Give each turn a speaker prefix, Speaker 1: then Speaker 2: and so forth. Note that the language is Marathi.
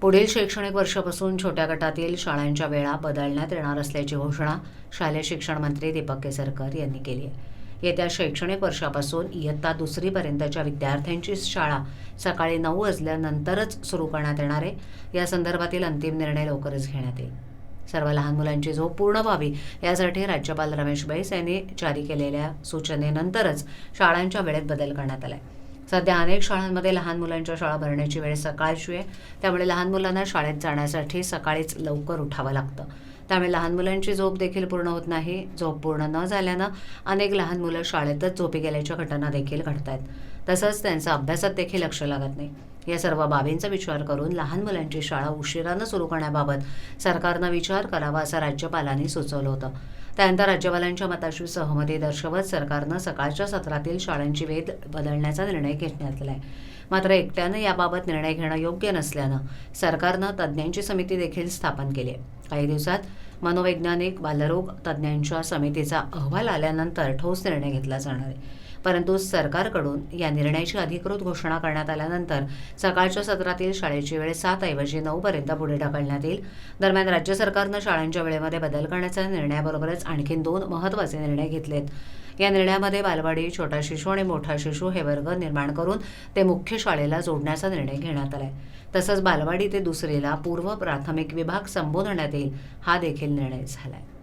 Speaker 1: पुढील शैक्षणिक वर्षापासून छोट्या गटातील शाळांच्या वेळा बदलण्यात येणार असल्याची घोषणा शालेय शिक्षण मंत्री दीपक केसरकर यांनी केली आहे. येत्या शैक्षणिक वर्षापासून इयत्ता दुसरीपर्यंतच्या विद्यार्थ्यांची शाळा सकाळी नऊ वाजल्यानंतरच सुरू करण्यात येणार आहे. या संदर्भातील अंतिम निर्णय लवकरच घेण्यात येईल. सर्व लहान मुलांची झोप पूर्ण व्हावी यासाठी राज्यपाल रमेश बैस यांनी जारी केलेल्या सूचनेनंतरच शाळांच्या वेळेत बदल करण्यात आलाय. सध्या अनेक शाळांमध्ये लहान मुलांच्या शाळा भरण्याची वेळ सकाळची आहे. त्यामुळे लहान मुलांना शाळेत जाण्यासाठी सकाळीच लवकर उठावं लागतं. त्यामुळे लहान मुलांची झोप देखील पूर्ण होत नाही. झोप पूर्ण न झाल्यानं अनेक लहान मुलं शाळेतच झोपी गेल्याच्या घटना देखील घडत आहेत तसंच त्यांचा अभ्यासात देखील लक्ष लागत नाही. या सर्व बाबींचा विचार करून लहान मुलांची शाळा उशिरानं सुरू करण्याबाबत सरकारनं विचार करावा असं राज्यपालांनी सुचवलं होतं. त्यानंतर राज्यपालांच्या मताशी सहमती दर्शवत सरकारनं सकाळच्या सत्रातील शाळांची वेध बदलण्याचा निर्णय घेण्यात आलाय मात्र एकट्यानं याबाबत निर्णय घेणं योग्य नसल्यानं सरकारनं तज्ज्ञांची समिती देखील स्थापन केली आहे. काही दिवसात मनोवैज्ञानिक बालरोग तज्ज्ञांच्या समितीचा अहवाल आल्यानंतर ठोस निर्णय घेतला जाणार आहे. परंतु सरकारकडून या निर्णयाची अधिकृत घोषणा करण्यात आल्यानंतर सकाळच्या सत्रातील शाळेची वेळ सात ऐवजी नऊ पर्यंत पुढे ढकलण्यात येईल. दरम्यान राज्य सरकारनं शाळांच्या वेळेमध्ये बदल करण्याच्या निर्णयाबरोबरच आणखी दोन महत्त्वाचे निर्णय घेतलेत. या निर्णयामध्ये बालवाडी छोटा शिशू आणि मोठा शिशू हे वर्ग निर्माण करून ते मुख्य शाळेला जोडण्याचा निर्णय घेण्यात आलाय. तसंच बालवाडी ते दुसरीला पूर्व प्राथमिक विभाग संबोधण्यात येईल हा देखील निर्णय झालाय.